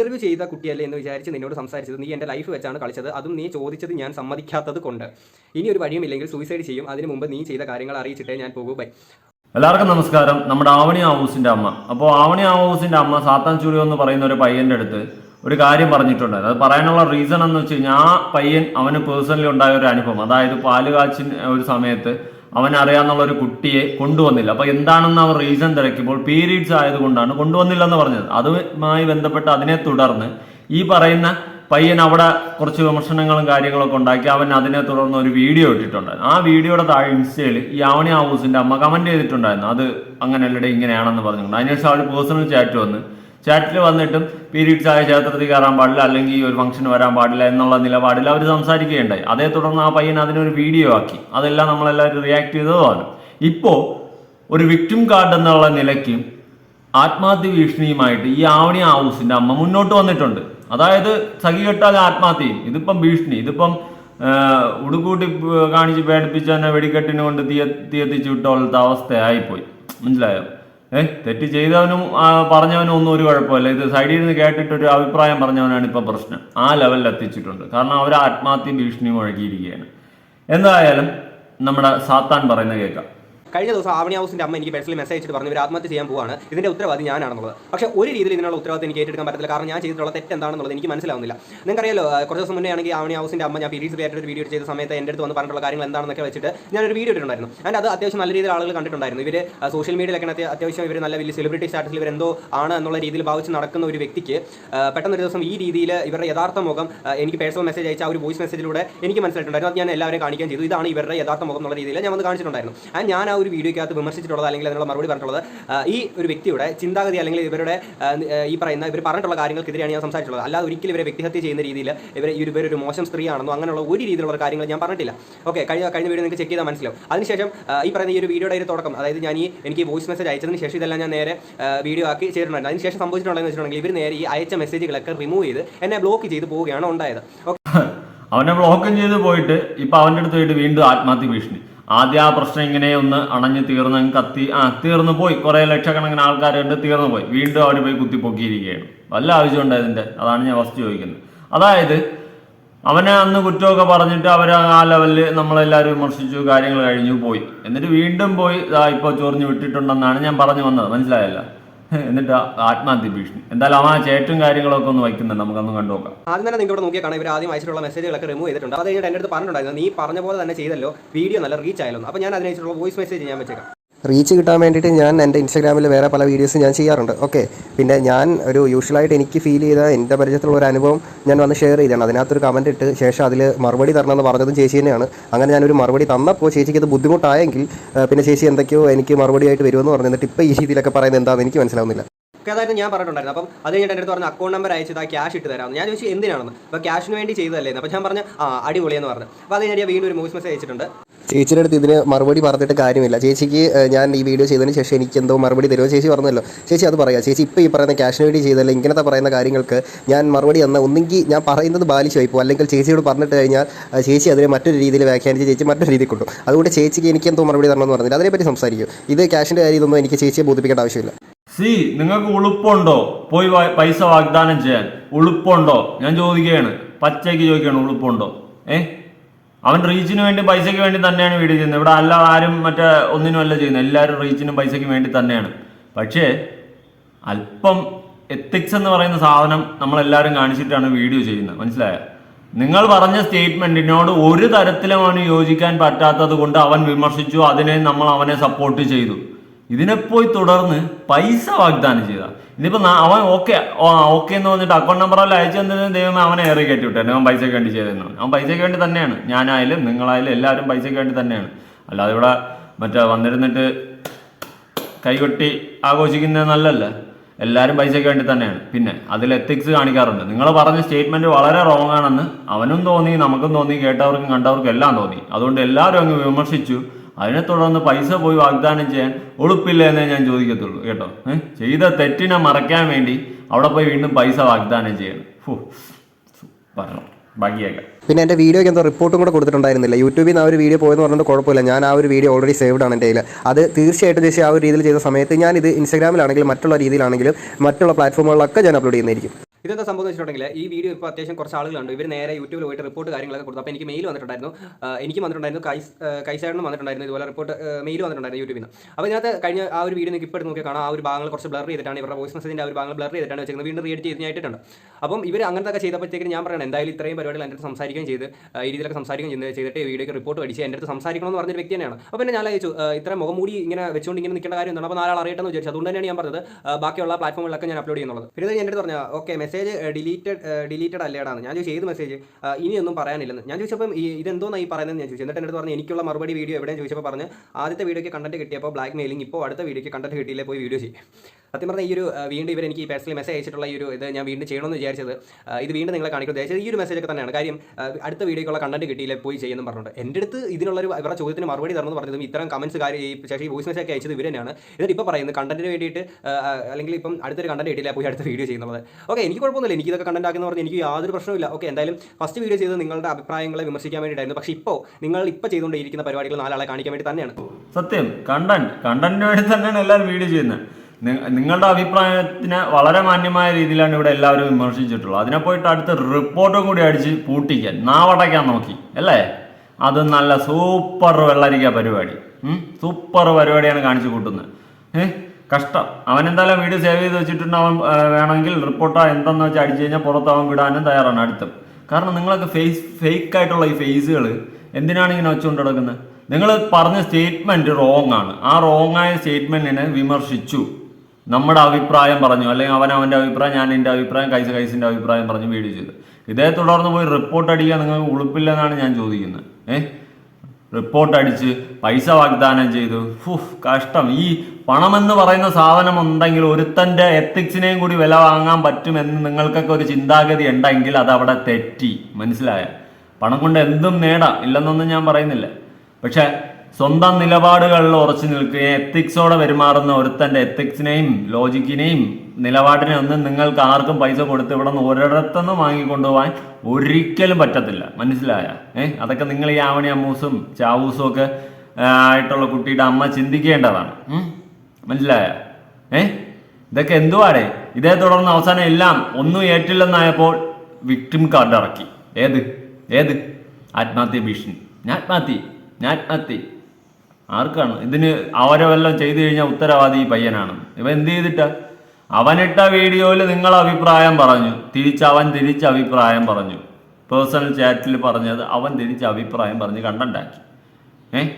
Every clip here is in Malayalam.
ഇന്റർവ്യൂ ചെയ്ത കുട്ടിയല്ലേ എന്ന് വിചാരിച്ച് നിന്നോട് സംസാരിച്ചത് നീ എന്റെ ലൈഫ് വെച്ചാണ് കളിച്ചത് അതും നീ ചോദിച്ചത് ഞാൻ സമ്മതിക്കാത്തത് കൊണ്ട്. ഇനി ഒരു വഴിയുമില്ലെങ്കിൽ സൂയിസൈഡ് ചെയ്യും. അതിന് മുമ്പ് നീ ചെയ്ത കാര്യങ്ങൾ അറിയിച്ചിട്ടേ ഞാൻ പോകൂ. ബൈ എല്ലാവർക്കും നമസ്കാരം. നമ്മുടെ ആവണി ആവൂസിന്റെ അമ്മ. അപ്പോൾ ആവണി ആവൂസിന്റെ അമ്മ സാത്താൻ ചൂരിയോ എന്ന് പറയുന്ന ഒരു പയ്യന്റെ അടുത്ത് ഒരു കാര്യം പറഞ്ഞിട്ടുണ്ട്. അത് പറയാനുള്ള റീസൺ എന്ന് വെച്ച് കഴിഞ്ഞാൽ ആ പയ്യൻ അവന് പേഴ്സണലി ഉണ്ടായ ഒരു അനുഭവം. അതായത് പാലുകാച്ചിൻ ഒരു സമയത്ത് അവൻ അറിയാന്നുള്ള ഒരു കുട്ടിയെ കൊണ്ടുവന്നില്ല. അപ്പൊ എന്താണെന്ന് അവർ റീസൺ തിരക്കിയപ്പോൾ പീരീഡ്സ് ആയതുകൊണ്ടാണ് കൊണ്ടുവന്നില്ലെന്ന് പറഞ്ഞത്. അതുമായി ബന്ധപ്പെട്ട് അതിനെ തുടർന്ന് ഈ പറയുന്ന പയ്യൻ അവിടെ കുറച്ച് വിമർശനങ്ങളും കാര്യങ്ങളൊക്കെ ഉണ്ടാക്കി. അവൻ അതിനെ തുടർന്ന് ഒരു വീഡിയോ ഇട്ടിട്ടുണ്ട് ആ വീഡിയോയുടെ താഴെ ഇൻസ്റ്റയിൽ ഈ ആവണി ഹൗസിന്റെ അമ്മ കമന്റ് ചെയ്തിട്ടുണ്ടായിരുന്നു. അത് അങ്ങനെയല്ലടെ ഇങ്ങനെയാണെന്ന് പറഞ്ഞുകൊണ്ട്. അതിനുശേഷം അവൾ പേഴ്സണൽ ചാറ്റ് വന്ന് ചാറ്റിൽ വന്നിട്ടും പീരീഡ്സ് ആയ ക്ഷേത്രത്തിൽ കയറാൻ പാടില്ല അല്ലെങ്കിൽ ഒരു ഫംഗ്ഷൻ വരാൻ പാടില്ല എന്നുള്ള നിലപാടിൽ അവർ സംസാരിക്കുകയുണ്ടായി. അതേ തുടർന്ന് ആ പയ്യൻ അതിനൊരു വീഡിയോ ആക്കി. അതെല്ലാം നമ്മളെല്ലാവരും റിയാക്ട് ചെയ്തതുമാണ് ഇപ്പോൾ ഒരു വിക്ടിം കാർഡ് എന്നുള്ള നിലയ്ക്ക് ആത്മഹത്യ ഭീഷണിയുമായിട്ട് ഈ ആവണി ഹൗസിന്റെ അമ്മ മുന്നോട്ട് വന്നിട്ടുണ്ട്. അതായത് സഖി കെട്ടാൽ ആത്മഹത്യയും. ഇതിപ്പം ഭീഷണി. ഇതിപ്പം ഉടുക്കൂട്ടി കാണിച്ച് പേടിപ്പിച്ച് തന്നെ വെടിക്കെട്ടിന് കൊണ്ട് തീയ തീയത്തിച്ചു വിട്ട അവസ്ഥയായിപ്പോയി. മനസ്സിലായോ? ഏഹ് തെറ്റ് ചെയ്തവനും പറഞ്ഞവനും ഒന്നും ഒരു കുഴപ്പമില്ല. ഇത് സൈഡിൽ നിന്ന് കേട്ടിട്ട് ഒരു അഭിപ്രായം പറഞ്ഞവനാണ് ഇപ്പം പ്രശ്നം. ആ ലെവലിൽ എത്തിച്ചിട്ടുണ്ട്. കാരണം അവർ ആത്മഹത്യ ഭീഷണിയും മുഴക്കിയിരിക്കുകയാണ് എന്തായാലും നമ്മുടെ സാത്താൻ പറയുന്നത് കേൾക്കാം. കഴിഞ്ഞ ദിവസം ആവണി ഹൗസിന്റെ അമ്മ എനിക്ക് പേഴ്സണലി മെസ്സേജ് അയച്ചിട്ട് പറഞ്ഞു ഇവർ ആത്മഹത്യ ചെയ്യാൻ പോവാണ്. ഇതിന്റെ ഉത്തരവാദി ഞാനാണെന്നുള്ളത്. പക്ഷേ ഒരു രീതിയിൽ ഇതിനുള്ള ഉത്തരവാദിത്തം എനിക്ക് ഏറ്റെടുക്കാൻ പറ്റത്തില്ല. കാരണം ഞാൻ ചെയ്തിട്ടുള്ള തെറ്റ് എന്താണെന്നുള്ളത് എനിക്ക് മനസ്സിലാവുന്നില്ല. നിങ്ങൾക്കറിയാലോ കുറച്ച് ദിവസം മുന്നേ ആണെങ്കിൽ ആവണി ഹൗസിന്റെ അമ്മ ഞാൻ റിലേറ്റഡ് ഒരു വീഡിയോ ചെയ്ത സമയത്ത് എന്റെ അടുത്ത് വന്ന് പറഞ്ഞിട്ടുള്ള കാര്യങ്ങൾ എന്താണെന്നൊക്കെ വെച്ചിട്ട് ഞാനൊരു വീഡിയോ ഇട്ടിട്ടുണ്ടായിരുന്നു. ആൻഡ് അത് അത്യാവശ്യം നല്ല രീതിയിൽ ആളുകൾ കണ്ടിട്ടുണ്ടായിരുന്നു. ഇവർ സോഷ്യൽ മീഡിയയിലൊക്കെ അത്യാവശ്യം ഇവർ നല്ല വലിയ സെലിബ്രിറ്റി സ്റ്റാറ്റസിൽ ഇവർ എന്തോ ആണ് എന്നുള്ള രീതിയിൽ ഭാവിച്ച് നടക്കുന്ന ഒരു വ്യക്തിക്ക് പെട്ടെന്ന് ഒരു ദിവസം ഈ രീതിയിൽ ഇവരുടെ യഥാർത്ഥ മുഖം എനിക്ക് പേഴ്സണൽ മെസ്സേജ് അയച്ച ഒരു വോയിസ് മെസ്സേജിലൂടെ എനിക്ക് മനസ്സിലായിട്ടുണ്ടായിരുന്നു. അത് ഞാൻ എല്ലാവരെയും കാണിക്കാൻ ചെയ്തു. ഇതാണ് ഇവരുടെ യഥാർത്ഥ മുഖം എന്നുള്ള രീതിയിൽ ഞാൻ വന്ന് കാണിച്ചിട്ടുണ്ടായിരുന്നു. ആൻഡ് ഞാൻ ആ ഒരു വീഡിയോയ്ക്കകത്ത് വിമർശിച്ചിട്ടുള്ളത് അല്ലെങ്കിൽ അതിനുള്ള മറുപടി പറഞ്ഞിട്ടുള്ളത് ഈ ഒരു വ്യക്തിയുടെ ചിന്താഗതി അല്ലെങ്കിൽ ഇവരുടെ ഈ പറയുന്ന ഇവർ പറഞ്ഞിട്ടുള്ള കാര്യങ്ങൾക്കെതിരെയാണ് ഞാൻ സംസാരിച്ചിട്ടുള്ളത്. അല്ലാതെ ഒരിക്കലും ഇവരെ വ്യക്തിഹത്യ ചെയ്യുന്ന രീതിയിൽ ഇവർ ഇവരൊരു മോശം സ്ത്രീയാണെന്നോ അങ്ങനെയുള്ള ഒരു രീതിയിലുള്ള കാര്യങ്ങൾ ഞാൻ പറഞ്ഞിട്ടില്ല. ഓക്കെ കഴിഞ്ഞ കഴിഞ്ഞ വീഡിയോ നിങ്ങൾക്ക് ചെക്ക് ചെയ്താൽ മനസ്സിലാവും. അതിനുശേഷം ഈ പറയുന്ന ഈ ഒരു വീഡിയോയുടെ ഒരു തുടക്കം അതായത് ഞാൻ ഈ എനിക്ക് വോയിസ് മെസ്സേജ് അയച്ചതിന് ശേഷം ഇതെല്ലാം ഞാൻ നേരെ വീഡിയോ ആക്കി ചേരുന്നുണ്ട്. അതിനുശേഷം സംഭവിച്ചിട്ടുള്ളതെന്ന് വെച്ചിട്ടുണ്ടെങ്കിൽ ഇവർ നേരെ ഈ അയച്ച മെസ്സേജുകളൊക്കെ റിമൂവ് ചെയ്ത് എന്നെ ബ്ലോക്ക് ചെയ്ത് പോവുകയാണ് ഉണ്ടായത്. അവനെ ബ്ലോക്കും ചെയ്ത് പോയിട്ട് ഇപ്പൊ അവന്റെ അടുത്ത് പോയിട്ട് വീണ്ടും ആത്മഹത്യ ഭീഷണി. ആദ്യം ആ പ്രശ്നം ഇങ്ങനെ ഒന്ന് അണഞ്ഞ് തീർന്ന് കത്തി ആ തീർന്നു പോയി. കുറെ ലക്ഷക്കണക്കിന് ആൾക്കാരുണ്ട് തീർന്നു പോയി. വീണ്ടും അവിടെ പോയി കുത്തിപ്പൊക്കിയിരിക്കുകയാണ്. വല്ല ആവശ്യമുണ്ട് അതിന്റെ അതാണ് ഞാൻ ഫസ്റ്റ് ചോദിക്കുന്നത്. അതായത് അവനെ അന്ന് കുറ്റമൊക്കെ പറഞ്ഞിട്ട് അവർ ആ ലെവലിൽ നമ്മളെല്ലാവരും വിമർശിച്ചു കാര്യങ്ങൾ കഴിഞ്ഞു പോയി. എന്നിട്ട് വീണ്ടും പോയി ഇതാ ഇപ്പോൾ ചൊറിഞ്ഞ് വിട്ടിട്ടുണ്ടെന്നാണ് ഞാൻ പറഞ്ഞു വന്നത്. മനസ്സിലായല്ല? എന്നിട്ട് ആത്മഹത്യ ഭീഷണി എന്തായാലും ആ ചേട്ടും കാര്യങ്ങളൊക്കെ ഒന്ന് വയ്ക്കുന്നുണ്ട്. നമുക്കൊന്ന് കണ്ടു നോക്കാം. ആദ്യം തന്നെ നിങ്ങൾ ഇവിടെ നോക്കിയാൽ കാണാം. ഇവർ ആദ്യം അയച്ചിട്ടുള്ള മെസ്സേജുകളൊക്കെ റിമൂവ് ചെയ്തിട്ടുണ്ട്. അത് കഴിഞ്ഞിട്ട് എന്റെ അടുത്ത് പറഞ്ഞിട്ടുണ്ടായിരുന്നു. നീ പറഞ്ഞ പോലെ തന്നെ ചെയ്തല്ലോ. വീഡിയോ നല്ല റീച്ച് ആയല്ലോ അപ്പോൾ ഞാൻ അതിനുള്ള വോയിസ് മെസ്സേജ് ഞാൻ വെച്ചേക്കാം. റീച്ച് കിട്ടാൻ വേണ്ടിയിട്ട് ഞാൻ എന്റെ ഇൻസ്റ്റാഗ്രാമിൽ വേറെ പല വീഡിയോസ് ഞാൻ ചെയ്യാറുണ്ട്. ഓക്കെ പിന്നെ ഞാൻ ഒരു യൂഷ്വലായിട്ട് എനിക്ക് ഫീൽ ചെയ്ത എന്റെ പരിചയത്തിലുള്ള ഒരു അനുഭവം ഞാൻ വന്ന് ഷെയർ ചെയ്തതാണ്. അതിനകത്തൊരു കമന്റ് ഇട്ട് ശേഷം അതിൽ മറുപടി തരണമെന്ന് പറഞ്ഞതും ചേച്ചി തന്നെയാണ്. അങ്ങനെ ഞാനൊരു മറുപടി തന്നപ്പോൾ ചേച്ചിക്ക് അത് ബുദ്ധിമുട്ടായെങ്കിൽ പിന്നെ ചേച്ചി എന്തൊക്കെയോ എനിക്ക് മറുപടിയായിട്ട് വരുമെന്ന് പറഞ്ഞിട്ട് ഇപ്പോൾ ഈ രീതിയിലൊക്കെ പറയുന്നത് എന്താണെന്ന് എനിക്ക് മനസ്സിലാവുന്നില്ല. ഒക്കെ അതായത് ഞാൻ പറഞ്ഞിട്ടുണ്ടായിരുന്നു അപ്പം അത് കഴിഞ്ഞിട്ട് എന്റെ അടുത്ത് പറഞ്ഞ അക്കൗണ്ട് നമ്പർ അയച്ചത് ആ ക്യാഷ് ഇട്ട് തരാമെന്ന്. ഞാൻ ചോദിച്ചു എന്തിനാണെന്ന്? അപ്പോൾ ക്യാഷിന് വേണ്ടി ചെയ്തതല്ലേ അപ്പോൾ ഞാൻ പറഞ്ഞു ആ അടിപൊളിയെന്ന് പറഞ്ഞു. അപ്പോൾ അത് കഴിഞ്ഞാൽ വീണ്ടും ഒരു വോയിസ് മെസ്സേജ് അയച്ചിട്ടുണ്ട്. ചേച്ചിയുടെ അടുത്ത് ഇതിന് മറുപടി പറഞ്ഞിട്ട് കാര്യമില്ല. ചേച്ചിക്ക് ഞാൻ ഈ വീഡിയോ ചെയ്തതിന് ശേഷം എനിക്ക് എന്തോ മറുപടി തരുമോ? ചേച്ചി പറഞ്ഞല്ലോ. ചേച്ചി അത് പറയാം ചേച്ചി ഇപ്പോൾ ഈ പറയുന്ന ക്യാഷിന് വേണ്ടി ചെയ്തല്ല ഇങ്ങനത്തെ പറയുന്ന കാര്യങ്ങൾക്ക് ഞാൻ മറുപടി തന്ന ഒന്നെങ്കിൽ ഞാൻ പറയുന്നത് ബാലിച്ച് പോകും അല്ലെങ്കിൽ ചേച്ചിയോട് പറഞ്ഞിട്ട് കഴിഞ്ഞാൽ ചേച്ചി അതിനെ മറ്റൊരു രീതിയിൽ വ്യാഖ്യാനിച്ച് ചേച്ചി മറ്റൊരു രീതിയിൽ കൊണ്ടു അതുകൊണ്ട് ചേച്ചിക്ക് എനിക്ക് എന്തോ മറുപടി തരണമെന്ന് പറഞ്ഞില്ല. അതിനെപ്പറ്റി സംസാരിക്കും. ഇത് ക്യാഷിന്റെ കാര്യം ഇതൊന്നും എനിക്ക് ചേച്ചിയെ ബോധിപ്പിക്കേണ്ട ആവശ്യമില്ല. സി നിങ്ങൾക്ക് ഉളുപ്പുണ്ടോ? പോയി പൈസ വാഗ്ദാനം ചെയ്യാൻ. ഉളുപ്പുണ്ടോ? ഞാൻ ചോദിക്കുകയാണ്. പച്ചയ്ക്ക് ചോദിക്കുകയാണ് ഉളുപ്പുണ്ടോ? ഏ? അവൻ റീച്ചിന് വേണ്ടി പൈസയ്ക്ക് വേണ്ടി തന്നെയാണ് വീഡിയോ ചെയ്യുന്നത്. ഇവിടെ അല്ല ആരും മറ്റേ ഒന്നിനും അല്ല ചെയ്യുന്നത്. എല്ലാവരും റീച്ചിനും പൈസയ്ക്ക് വേണ്ടി തന്നെയാണ്. പക്ഷേ അല്പം എത്തിക്സ് എന്ന് പറയുന്ന സാധനം നമ്മളെല്ലാവരും കാണിച്ചിട്ടാണ് വീഡിയോ ചെയ്യുന്നത്. മനസ്സിലായോ? നിങ്ങൾ പറഞ്ഞ സ്റ്റേറ്റ്മെന്റിനോട് ഒരു തരത്തിലും അവന് യോജിക്കാൻ പറ്റാത്തത് കൊണ്ട് അവൻ വിമർശിച്ചു. അതിനെ നമ്മൾ അവനെ സപ്പോർട്ട് ചെയ്തു. ഇതിനെ പോയി തുടർന്ന് പൈസ വാഗ്ദാനം ചെയ്ത. ഇതിപ്പോ അവൻ ഓക്കെ ഓക്കെ എന്ന് പറഞ്ഞിട്ട് അക്കൗണ്ട് നമ്പർ നമ്പറെല്ലാം അയച്ചു തന്നെ ദൈവമേ അവനെ ഏറെ കയറ്റി വിട്ടെ. അവൻ പൈസയ്ക്ക് വേണ്ടി ചെയ്തെന്ന് അവൻ പൈസയ്ക്ക് വേണ്ടി തന്നെയാണ്. ഞാനായാലും നിങ്ങളായാലും എല്ലാവരും പൈസയ്ക്ക് വേണ്ടി തന്നെയാണ്. അല്ലാതെ ഇവിടെ മറ്റേ വന്നിരുന്നിട്ട് കൈകൊട്ടി ആഘോഷിക്കുന്നത് നല്ലല്ല എല്ലാവരും പൈസയ്ക്ക് വേണ്ടി തന്നെയാണ്. പിന്നെ അതിൽ എത്തിക്സ് കാണിക്കാറുണ്ട്. നിങ്ങൾ പറഞ്ഞ സ്റ്റേറ്റ്മെന്റ് വളരെ റോങ് ആണെന്ന് അവനും തോന്നി നമുക്കും തോന്നി കേട്ടവർക്കും കണ്ടവർക്കും എല്ലാം തോന്നി. അതുകൊണ്ട് എല്ലാവരും അങ്ങ് വിമർശിച്ചു. അതിനെ തുടർന്ന് പൈസ പോയി വാഗ്ദാനം ചെയ്യാൻ ഒളുപ്പില്ല എന്നേ ഞാൻ ചോദിക്കത്തുള്ളൂ കേട്ടോ? ചെയ്ത തെറ്റിനെ മറയ്ക്കാൻ വേണ്ടി അവിടെ പോയി വീണ്ടും പൈസ വാഗ്ദാനം ചെയ്യണം പറഞ്ഞു ബാക്കിയേക്കാം പിന്നെ എന്റെ വീഡിയോയ്ക്ക് എന്തോ റിപ്പോർട്ടും കൂടെ കൊടുത്തിട്ടുണ്ടായിരുന്നില്ല. യൂട്യൂബിൽ നിന്ന് ആ ഒരു വീഡിയോ പോയെന്ന് പറഞ്ഞിട്ട് കുഴപ്പമില്ല. ഞാൻ ആ ഒരു വീഡിയോ ഓൾറെഡി സേവ്ഡ് ആണ് എന്റെ കയ്യിൽ അത് തീർച്ചയായിട്ടും ചേച്ചി ആ ഒരു രീതിയിൽ ചെയ്ത സമയത്ത് ഞാൻ ഇത് ഇൻസ്റ്റാഗ്രാമിലാണെങ്കിലും മറ്റുള്ള രീതിയിലാണെങ്കിലും മറ്റുള്ള പ്ലാറ്റ്ഫോമുകളിലൊക്കെ ഞാൻ അപ്ലോഡ് ചെയ്യുന്നതായിരിക്കും. ഇതെന്താ സംഭവം എന്ന് വെച്ചിട്ടുണ്ടെങ്കിൽ ഈ വീഡിയോ ഇപ്പോൾ അത്യാവശ്യം കുറച്ച് ആളുകളുണ്ട്. ഇവർ നേരെ യൂട്യൂബിൽ പോയിട്ട് റിപ്പോർട്ട് കാര്യങ്ങളൊക്കെ കൊടുത്തു. അപ്പോൾ എനിക്ക് മെയിൽ വന്നിട്ടുണ്ടായിരുന്നു. എനിക്ക് വന്നിട്ടുണ്ടായിരുന്നു കൈസ് കൈസൈഡിനും വന്നിട്ടുണ്ടായിരുന്നു. ഇതുപോലെ റിപ്പോർട്ട് മെയിൽ വന്നിട്ടുണ്ടായിരുന്നു യൂട്യൂബിൽ നിന്ന്. അപ്പോൾ ഇതിനകത്ത് കഴിഞ്ഞ ആ ഒരു വീഡിയോ നിങ്ങൾക്ക് ഇപ്പോൾ നോക്കി കാണാം. ആ ഒരു ഭാഗങ്ങൾ കുറച്ച് ബ്ലർ ചെയ്തിട്ടാണ് ഇവരുടെ വോയിസ് മെസ്സേജിന്റെ ആ ഒരു ഭാഗങ്ങൾ ബ്ലർ ചെയ്തിട്ടാണ് വെച്ചിരുന്നത് വീണ്ടും റീഡ് ചെയ്ത് ആയിട്ടുണ്ട് അപ്പം ഇവർ അങ്ങനത്തെ ചെയ്തപ്പോഴത്തേക്കും ഞാൻ പറയണം എന്തായാലും ഇത്രയും പരിപാടികൾ എന്റെ അടുത്ത് സംസാരിക്കുകയും ചെയ്ത് ഈ രീതിയിലൊക്കെ സംസാരിക്കുകയും ചെയ്ത് ചെയ്തിട്ട് വീഡിയോക്ക് റിപ്പോർട്ട് അടിച്ച് എന്റെ അടുത്ത് സംസാരിക്കണമെന്ന് പറഞ്ഞൊരു വ്യക്തി തന്നെയാണ്. അപ്പോൾ പിന്നെ ഞാൻ അയച്ചു ഇത്ര മുഖംമൂടി ഇങ്ങനെ വെച്ചുകൊണ്ട് ഇങ്ങനെ നിൽക്കേണ്ട കാര്യം എന്താണ്? അപ്പോൾ നാലാൾ അറിയട്ടെന്ന് വിചാരിച്ചു. അതുകൊണ്ട് തന്നെയാണ് ഞാൻ പറഞ്ഞത്. ബാക്കിയുള്ള പ്ലാറ്റ്ഫോമുകളിലൊക്കെ ഞാൻ അപ്ലോഡ് ചെയ്യുന്നുള്ളത്. പിന്നെ എന്റെ അടുത്ത് പറഞ്ഞാൽ ഓക്കെ മെസ്സേജ് ഡിലീറ്റഡ് ഡിലീറ്റഡ് അല്ലേടാന്ന്. ഞാൻ ചോദിച്ചു ഏത് മെസ്സേജ് ഇനിയൊന്നും പറയാനില്ലെന്ന്. ഞാൻ ചോദിച്ചപ്പം ഇതെന്തോന്നാണ് ഈ പറയുന്നത് ഞാൻ ചോദിച്ചു. എന്നിട്ട് എന്നിട്ട് പറഞ്ഞു എനിക്കുള്ള മറുപടി വീഡിയോ എവിടെയും ചോദിച്ചപ്പോൾ പറഞ്ഞ് ആദ്യത്തെ വീഡിയോക്ക് കണ്ടന്റ് കിട്ടിയപ്പോൾ ബ്ലാക്ക് മെയിലിംഗ് ഇപ്പോൾ അടുത്ത വീഡിയോക്ക് കണ്ടന്റ് കിട്ടിയില്ലേ പോയി വീഡിയോ ചെയ്യും. സത്യം പറഞ്ഞാൽ ഈ ഒരു വീണ്ടും ഇവർ എനിക്ക് പേഴ്സണലി മെസ്സേജ് അയച്ചിട്ടുള്ള ഈ ഒരു ഇത് ഞാൻ വീണ്ടും ചെയ്യണമെന്ന് വിചാരിച്ചത്. ഇത് വീണ്ടും നിങ്ങളെ കാണിക്കും ഉദ്ദേശിച്ചത് ഈ ഒരു മെസ്സേജ് ഒക്കെ തന്നെയാണ്. കാര്യം അടുത്ത വീഡിയോക്കുള്ള കണ്ടന്റ് കിട്ടിയില്ലേ പോയി ചെയ്യുന്നു പറഞ്ഞിട്ട് എന്റെ അടുത്ത് ഇതിനുള്ളൊരു ഇവരുടെ ചോദ്യത്തിന് മറുപടി തരണമെന്ന് പറഞ്ഞതും ഇത്തരം കമൻസ് കാര്യം ഈ ശേഷം ഈ വോയിസ് മെസ്സേജ് ഒക്കെ അയച്ചത് ഇവർ തന്നെയാണ്. എന്നിട്ട് ഇപ്പോൾ പറയുന്നത് കണ്ടന്റിന് വേണ്ടിയിട്ട് അല്ലെങ്കിൽ ഇപ്പം അടുത്തൊരു കണ്ടന്റ് കിട്ടിയില്ല പോയി അടുത്ത വീഡിയോ ചെയ്യുന്നത് ഓക്കെ എനിക്ക് കുഴപ്പമൊന്നുമില്ല. എനിക്ക് ഇതൊക്കെ കണ്ടന്റ് ആക്കുന്ന പറഞ്ഞാൽ എനിക്ക് യാതൊരു പ്രശ്നമില്ല ഓക്കെ എന്തായാലും ഫസ്റ്റ് വീഡിയോ ചെയ്ത് നിങ്ങളുടെ അഭിപ്രായങ്ങളെ വിമർശിക്കാൻ വേണ്ടിയിട്ടായിരുന്നു. പക്ഷേ ഇപ്പോൾ നിങ്ങൾ ഇപ്പോൾ ചെയ്തുകൊണ്ടിരിക്കുന്ന പരിപാടികൾ നാലാളെ കാണിക്കാൻ വേണ്ടി തന്നെയാണ്. സത്യം കണ്ടന്റ് കണ്ടന്റിന് വേണ്ടി തന്നെയാണ് എല്ലാവരും വീഡിയോ ചെയ്യുന്നത്. നിങ്ങളുടെ അഭിപ്രായത്തിന് വളരെ മാന്യമായ രീതിയിലാണ് ഇവിടെ എല്ലാവരും വിമർശിച്ചിട്ടുള്ളത്. അതിനെ പോയിട്ട് അടുത്ത റിപ്പോർട്ടും കൂടി അടിച്ച് പൂട്ടിക്കാൻ നാവടയ്ക്കാൻ നോക്കി അല്ലേ? അത് നല്ല സൂപ്പർ വെള്ളരിക്ക പരിപാടി. സൂപ്പർ പരിപാടിയാണ് കാണിച്ചു കൂട്ടുന്നത്. ഏഹ് കഷ്ടം. അവൻ എന്തായാലും വീഡിയോ സേവ് ചെയ്ത് വെച്ചിട്ടുണ്ട്. അവൻ വേണമെങ്കിൽ റിപ്പോർട്ടോ എന്തെന്ന് വെച്ചാൽ അടിച്ചു കഴിഞ്ഞാൽ പുറത്ത് അവൻ വിടാനും തയ്യാറാണ് അടുത്ത്. കാരണം നിങ്ങളൊക്കെ ഫേസ് ഫേക്ക് ആയിട്ടുള്ള ഈ ഫേസുകൾ എന്തിനാണ് ഇങ്ങനെ വെച്ചുകൊണ്ട് കിടക്കുന്നത് നിങ്ങൾ പറഞ്ഞ സ്റ്റേറ്റ്മെന്റ് റോങ് ആണ്. ആ റോങ് ആയ സ്റ്റേറ്റ്മെന്റിനെ വിമർശിച്ചു. നമ്മുടെ അഭിപ്രായം പറഞ്ഞു അല്ലെങ്കിൽ അവൻ അവന്റെ അഭിപ്രായം ഞാൻ എന്റെ അഭിപ്രായം കൈസ് കൈസിന്റെ അഭിപ്രായം പറഞ്ഞു വീഡിയോ ചെയ്തു. ഇതേ തുടർന്ന് പോയി റിപ്പോർട്ട് അടിക്കാൻ നിങ്ങൾക്ക് ഉളുപ്പില്ലെന്നാണ് ഞാൻ ചോദിക്കുന്നത്. ഏഹ് റിപ്പോർട്ട് അടിച്ച് പൈസ വാഗ്ദാനം ചെയ്തു. ഫുഫ് കഷ്ടം. ഈ പണമെന്ന് പറയുന്ന സാധനം ഉണ്ടെങ്കിൽ ഒരുത്തന്റെ എത്തിക്സിനെയും കൂടി വില വാങ്ങാൻ പറ്റുമെന്ന് നിങ്ങൾക്കൊക്കെ ഒരു ചിന്താഗതി ഉണ്ടെങ്കിൽ അത് അവിടെ തെറ്റി. മനസ്സിലായ? പണം കൊണ്ട് എന്തും നേടാം. ഇല്ലെന്നൊന്നും ഞാൻ പറയുന്നില്ല. പക്ഷെ സ്വന്തം നിലപാടുകളിൽ ഉറച്ചു നിൽക്കുകയും എത്തിക്സോടെ പെരുമാറുന്ന ഒരുത്തന്റെ എത്തിക്സിനെയും ലോജിക്കിനെയും നിലപാടിനെ ഒന്നും നിങ്ങൾക്ക് ആർക്കും പൈസ കൊടുത്ത് ഇവിടെ നിന്ന് ഒരിടത്തുനിന്ന് വാങ്ങിക്കൊണ്ടുപോകാൻ ഒരിക്കലും പറ്റത്തില്ല. മനസ്സിലായ? ഏഹ് അതൊക്കെ നിങ്ങൾ ഈ ആവണി അമ്മൂസും ചാവൂസും ഒക്കെ ആയിട്ടുള്ള കുട്ടിയുടെ അമ്മ ചിന്തിക്കേണ്ടതാണ്? മനസ്സിലായ? ഏ? ഇതൊക്കെ എന്തുവാടേ? ഇതേ തുടർന്ന് അവസാനം എല്ലാം ഒന്നും ഏറ്റില്ലെന്നായപ്പോൾ വിക്ടിം കാർഡ് ഇറക്കി ഏത്? ഏത്? ആത്മഹത്യ ഭീഷണി. ഞാൻ ആത്മഹത്യ. ഞാൻ ആത്മഹത്യ. ആർക്കാണ്? ഇതിന് അവരവെല്ലാം ചെയ്തു കഴിഞ്ഞാൽ ഉത്തരവാദി ഈ പയ്യനാണ്. ഇവ എന്ത് ചെയ്തിട്ടാ? അവനിട്ട വീഡിയോയിൽ നിങ്ങൾ അഭിപ്രായം പറഞ്ഞു. തിരിച്ച് അവൻ തിരിച്ച് അഭിപ്രായം പറഞ്ഞു. പേഴ്സണൽ ചാറ്റിൽ പറഞ്ഞത് അവൻ തിരിച്ച് അഭിപ്രായം പറഞ്ഞ് കണ്ടന്റാക്കി. ഏ?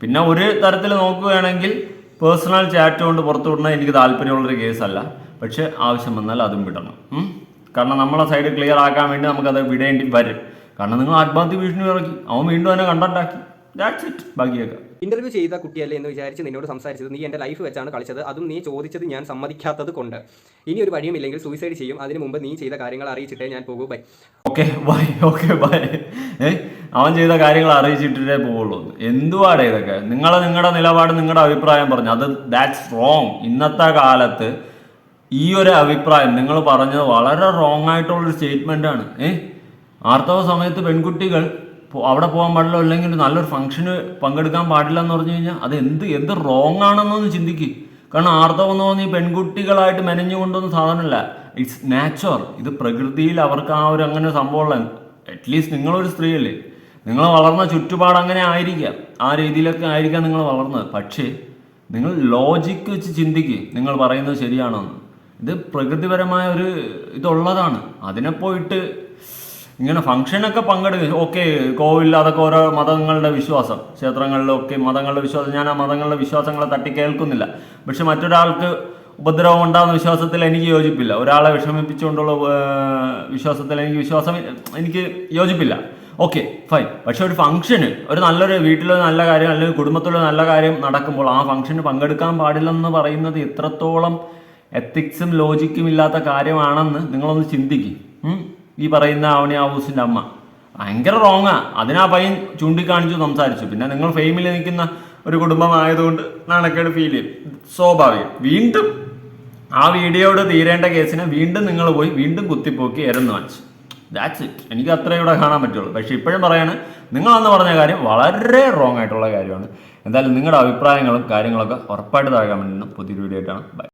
പിന്നെ ഒരു തരത്തിൽ നോക്കുകയാണെങ്കിൽ പേഴ്സണൽ ചാറ്റ് കൊണ്ട് പുറത്തു വിടുന്നത് എനിക്ക് താല്പര്യമുള്ളൊരു കേസല്ല. പക്ഷെ ആവശ്യം വന്നാൽ അതും വിടണം. കാരണം നമ്മളെ സൈഡ് ക്ലിയർ ആക്കാൻ വേണ്ടി നമുക്കത് വിടേണ്ടി വരും. കാരണം നിങ്ങൾ ആത്മഹത്യ ഭീഷണി ഇറക്കി. അവൻ വീണ്ടും തന്നെ കണ്ടന്റാക്കി. ദാറ്റ്സ് ഇറ്റ് ബാക്കിയൊക്കെ ഇന്റർവ്യൂ ചെയ്ത കുട്ടിയല്ലേ എന്ന് വിചാരിച്ച് നിന്നോട് സംസാരിച്ചത് നീ എന്റെ ലൈഫ് വെച്ചാണ് കളിച്ചത് അതും നീ ചോദിച്ചത് ഞാൻ സമ്മതിക്കാത്തത് കൊണ്ട്. ഇനി ഒരു വഴിയുമില്ലെങ്കിൽ സൂയിസൈഡ് ചെയ്യും അതിന് മുമ്പ് നീ ചെയ്ത കാര്യങ്ങൾ അറിയിച്ചിട്ടേ ഞാൻ പോകൂ bye okay bye okay bye അവൻ ചെയ്ത കാര്യങ്ങൾ അറിയിച്ചിട്ടേ പോവുള്ളൂ. എന്തുവാടെ ഇതൊക്കെ? നിങ്ങൾ നിങ്ങളുടെ നിലപാട് നിങ്ങളുടെ അഭിപ്രായം പറഞ്ഞു. അത് ദാറ്റ്സ് റോങ് ഇന്നത്തെ കാലത്ത് ഈ ഒരു അഭിപ്രായം നിങ്ങൾ പറഞ്ഞത് വളരെ റോങ് ആയിട്ടുള്ളൊരു സ്റ്റേറ്റ്മെന്റ് ആണ്. ഏഹ് ആർത്തവ സമയത്ത് പെൺകുട്ടികൾ അവിടെ പോകാൻ പാടില്ല അല്ലെങ്കിൽ നല്ലൊരു ഫംഗ്ഷന് പങ്കെടുക്കാൻ പാടില്ല എന്ന് പറഞ്ഞു കഴിഞ്ഞാൽ അത് എന്ത് എന്ത് റോങ് ആണെന്നൊന്ന് ചിന്തിക്കുക കാരണം ആർത്തവം എന്ന് പറഞ്ഞാൽ പെൺകുട്ടികളായിട്ട് മെനഞ്ഞു കൊണ്ടൊന്നും സാധനമല്ല. ഇറ്റ്സ് നാച്ചുറൽ ഇത് പ്രകൃതിയിൽ അവർക്ക് ആ ഒരു അങ്ങനെ സംഭവമുള്ള അറ്റ്ലീസ്റ്റ് നിങ്ങളൊരു സ്ത്രീയല്ലേ. നിങ്ങൾ വളർന്ന ചുറ്റുപാട് അങ്ങനെ ആയിരിക്കാം. ആ രീതിയിലൊക്കെ ആയിരിക്കാം നിങ്ങൾ വളർന്നത്. പക്ഷേ നിങ്ങൾ ലോജിക്ക് വെച്ച് ചിന്തിക്കുക നിങ്ങൾ പറയുന്നത് ശരിയാണോ എന്ന് ഇത് പ്രകൃതിപരമായ ഒരു ഇതുള്ളതാണ്. അതിനെ പോയിട്ട് ഇങ്ങനെ ഫംഗ്ഷനൊക്കെ പങ്കെടുക്കും. ഓക്കെ കോവിൽ അതൊക്കെ ഓരോ മതങ്ങളുടെ വിശ്വാസം ക്ഷേത്രങ്ങളിലൊക്കെ മതങ്ങളുടെ വിശ്വാസം. ഞാൻ ആ മതങ്ങളുടെ വിശ്വാസങ്ങളെ തട്ടി കേൾക്കുന്നില്ല. പക്ഷെ മറ്റൊരാൾക്ക് ഉപദ്രവം ഉണ്ടാകുന്ന വിശ്വാസത്തിൽ എനിക്ക് യോജിപ്പില്ല. ഒരാളെ വിഷമിപ്പിച്ചുകൊണ്ടുള്ള വിശ്വാസത്തിൽ എനിക്ക് വിശ്വാസം എനിക്ക് യോജിപ്പില്ല. Okay fine. പക്ഷെ ഒരു ഫംഗ്ഷന് ഒരു നല്ലൊരു വീട്ടിലൊരു നല്ല കാര്യം അല്ലെങ്കിൽ കുടുംബത്തിലൊരു നല്ല കാര്യം നടക്കുമ്പോൾ ആ ഫംഗ്ഷന് പങ്കെടുക്കാൻ പാടില്ലെന്ന് പറയുന്നത് എത്രത്തോളം എത്തിക്സും ലോജിക്കും ഇല്ലാത്ത കാര്യമാണെന്ന് നിങ്ങളൊന്ന് ചിന്തിക്കും. ഈ പറയുന്ന ആവണി ഹൗസിന്റെ അമ്മ. ഭയങ്കര റോങ്ങാ അതിനാ പയ്യൻ ചൂണ്ടിക്കാണിച്ചു സംസാരിച്ചു. പിന്നെ നിങ്ങൾ ഫെയിമിൽ നിൽക്കുന്ന ഒരു കുടുംബമായതുകൊണ്ട് നാണക്കേട് ഫീൽ ചെയ്യും സ്വാഭാവികം. വീണ്ടും ആ വീഡിയോയുടെ തീരേണ്ട കേസിനെ വീണ്ടും നിങ്ങൾ പോയി വീണ്ടും കുത്തിപ്പോക്കി എരന്ന് വാങ്ങിച്ചു ദാറ്റ്സ് ഇറ്റ് എനിക്ക് അത്രേ ഇവിടെ കാണാൻ പറ്റുള്ളൂ. പക്ഷേ ഇപ്പോഴും പറയാണ് നിങ്ങൾ അന്ന് പറഞ്ഞ കാര്യം വളരെ റോങ് ആയിട്ടുള്ള കാര്യമാണ്. എന്തായാലും നിങ്ങളുടെ അഭിപ്രായങ്ങളും കാര്യങ്ങളൊക്കെ ഉറപ്പായിട്ട് താഴെ കമന്റിനും പുതിയൊരു വീഡിയോ ആയിട്ടാണ്. ബൈ